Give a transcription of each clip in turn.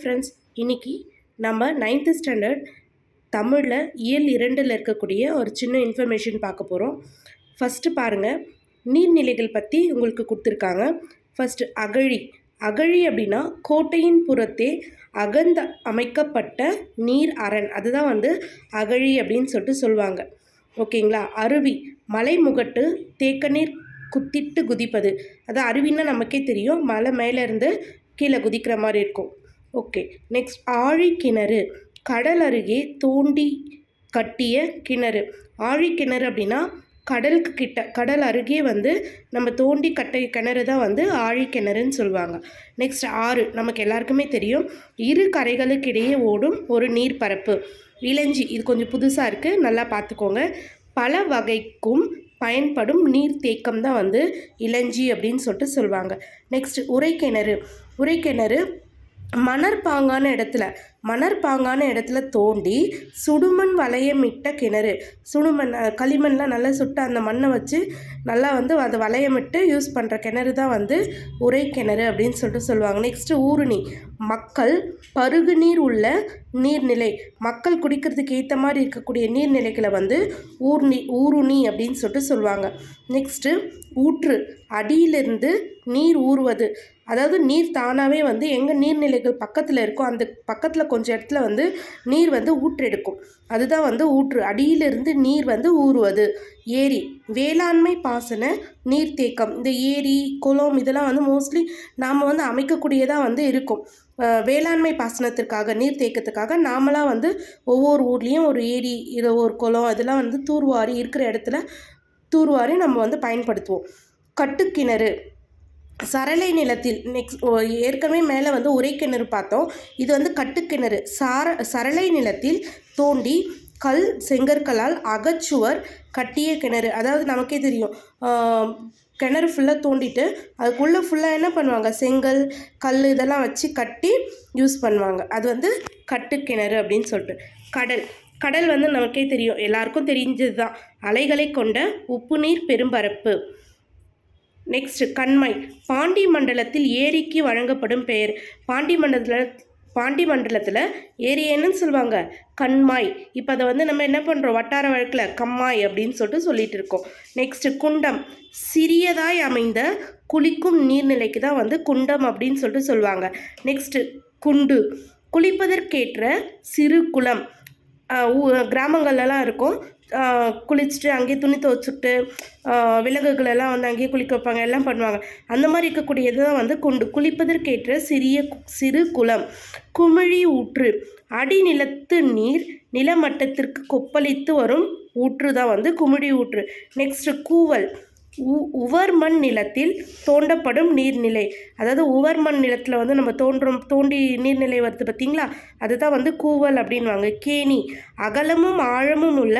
Friends இன்னைக்கு நம்ம ninth standard தமிழில் இயல் இரண்டில் இருக்கக்கூடிய ஒரு சின்ன இன்ஃபர்மேஷன் பார்க்க போகிறோம் ஃபஸ்ட்டு பாருங்கள் நீர்நிலைகள் பற்றி உங்களுக்கு கொடுத்துருக்காங்க. ஃபஸ்ட்டு அகழி. அகழி அப்படின்னா கோட்டையின் புறத்தே அகந்த அமைக்கப்பட்ட நீர் அரண். அதுதான் வந்து அகழி அப்படின்னு சொல்லிட்டு சொல்லுவாங்க. ஓகேங்களா? அருவி. மலைமுகட்டு முகட்டு தேக்கநீர் குத்திட்டு குதிப்பது. அது அருவின்னா நமக்கே தெரியும். மலை மேலேருந்து கீழே குதிக்கிற மாதிரி இருக்கும். ஓகே நெக்ஸ்ட் ஆழி கிணறு. கடல் அருகே தோண்டி கட்டிய கிணறு. ஆழி கிணறு அப்படின்னா கடலுக்கு கிட்ட கடல் அருகே வந்து நம்ம தோண்டி கட்டிய கிணறு தான் வந்து ஆழி கிணறுன்னு சொல்லுவாங்க. நெக்ஸ்ட் ஆறு நமக்கு எல்லாருக்குமே தெரியும். இரு கரைகளுக்கு இடையே ஓடும் ஒரு நீர்ப்பரப்பு. இளஞ்சி இது கொஞ்சம் புதுசாக இருக்குது நல்லா பார்த்துக்கோங்க. பல வகைக்கும் பயன்படும் நீர் தேக்கம் தான் வந்து இளஞ்சி அப்படின்னு சொல்லிட்டு சொல்லுவாங்க. நெக்ஸ்ட் உரைக்கிணறு உரைக்கிணறு மணற்பாங்கான இடத்துல. மணற்பாங்கான இடத்துல தோண்டி சுடுமண் வளையமிட்ட கிணறு. சுடுமண் களிமண்லாம் நல்லா சுட்டு அந்த மண்ணை வச்சு நல்லா வந்து அதை வளையமிட்டு யூஸ் பண்ணுற கிணறு தான் வந்து உரை கிணறு அப்படின்னு சொல்லிட்டு சொல்லுவாங்க. நெக்ஸ்ட்டு ஊருணி. மக்கள் பருகு நீர் உள்ள நீர்நிலை. மக்கள் குடிக்கிறதுக்கு ஏற்ற மாதிரி இருக்கக்கூடிய நீர்நிலைகளை வந்து ஊர்ணி ஊருணி அப்படின்னு சொல்லிட்டு சொல்லுவாங்க. நெக்ஸ்ட்டு ஊற்று. அடியிலிருந்து நீர் ஊறுவது. அதாவது நீர் தானாகவே வந்து எங்கே நீர்நிலைகள் பக்கத்தில் இருக்கோ அந்த பக்கத்தில் கொஞ்சம் இடத்துல வந்து நீர் வந்து ஊற்றெடுக்கும். அதுதான் வந்து ஊற்று. அடியிலிருந்து நீர் வந்து ஊறுவது. ஏரி. வேளாண்மை பாசன நீர்த்தேக்கம் இந்த ஏரி குளம் இதெல்லாம் வந்து மோஸ்ட்லி நாம் வந்து அமைக்கக்கூடியதாக வந்து இருக்கும். வேளாண்மை பாசனத்திற்காக நீர்த்தேக்கத்துக்காக நாமளாக வந்து ஒவ்வொரு ஊர்லேயும் ஒரு ஏரி இது ஒரு குளம் இதெல்லாம் வந்து தூர்வாரி இருக்கிற இடத்துல தூர்வாரி நம்ம வந்து பயன்படுத்துவோம். கட்டுக்கிணறு. சரளை நிலத்தில் நெக்ஸ்ட் ஏற்கனவே மேலே வந்து உரை கிணறு பார்த்தோம். இது வந்து கட்டுக்கிணறு. சார சரளை நிலத்தில் தோண்டி கல் செங்கற்களால் அகச்சுவர் கட்டிய கிணறு. அதாவது நமக்கே தெரியும். கிணறு ஃபுல்லாக தோண்டிட்டு அதுக்குள்ளே ஃபுல்லாக என்ன பண்ணுவாங்க? செங்கல் கல் இதெல்லாம் வச்சு கட்டி யூஸ் பண்ணுவாங்க. அது வந்து கட்டுக்கிணறு அப்படின்னு சொல்லிட்டு. கடல். கடல் வந்து நமக்கே தெரியும். எல்லாருக்கும் தெரிஞ்சது தான் அலைகளை கொண்ட உப்பு நீர் பெரும்பரப்பு. நெக்ஸ்ட் கண்மை பாண்டி மண்டலத்தில் ஏரிக்கு வழங்கப்படும் பெயர். பாண்டி மண்டலத்தில் பாண்டி மண்டலத்தில் ஏரியேன்னு சொல்லுவாங்க. கண்மாய். இப்போ அதை வந்து நம்ம என்ன பண்ணுறோம் வட்டார வழக்கில் கம்மாய் அப்படின்னு சொல்லிட்டு சொல்லிட்டு இருக்கோம். நெக்ஸ்ட்டு குண்டம். சிறியதாய் அமைந்த குளிக்கும் நீர்நிலைக்கு தான் வந்து குண்டம் அப்படின்னு சொல்லிட்டு சொல்லுவாங்க. நெக்ஸ்ட்டு குண்டு. குளிப்பதற்கேற்ற சிறு குளம். கிராமங்கள்லாம் இருக்கும். குளிச்சுட்டு அங்கேயே துணி துவைச்சிட்டு விலங்குகளெல்லாம் வந்து அங்கேயே குளிக்க வைப்பாங்க எல்லாம் பண்ணுவாங்க. அந்த மாதிரி இருக்கக்கூடியது தான் வந்து குண்டு. குளிப்பதற்கேற்ற சிறிய சிறு குளம். குமிழி ஊற்று. அடிநிலத்து நீர் நிலமட்டத்திற்கு கொப்பளித்து வரும் ஊற்று தான் வந்து குமிழி ஊற்று. நெக்ஸ்ட்டு கூவல். உ உவர்மண் நிலத்தில் தோண்டப்படும் நீர்நிலை. அதாவது உவர்மண் நிலத்தில் வந்து நம்ம தோன்றும் தோண்டி நீர்நிலை வருது பார்த்திங்களா அதுதான் வந்து கூவல் அப்படின்வாங்க கேணி. அகலமும் ஆழமும் உள்ள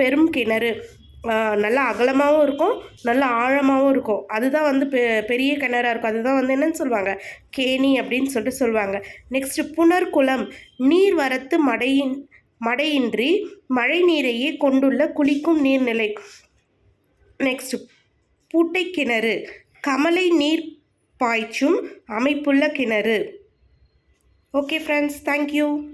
பெரும் கிணறு. நல்லா அகலமாகவும் இருக்கும் நல்லா ஆழமாகவும் இருக்கும். அதுதான் வந்து பெ பெரிய கிணறாக இருக்கும். அதுதான் வந்து என்னன்னு சொல்லுவாங்க? கேணி அப்படின்னு சொல்லிட்டு சொல்லுவாங்க. நெக்ஸ்ட்டு புனர்குளம் நீர் வரத்து மடையின் மடையின்றி மழை நீரையே கொண்டுள்ள குளிக்கும் நீர்நிலை. நெக்ஸ்ட் பூட்டை கிணறு கமலை நீர் பாய்ச்சும் அமைப்புள்ள கிணறு. Okay friends thank you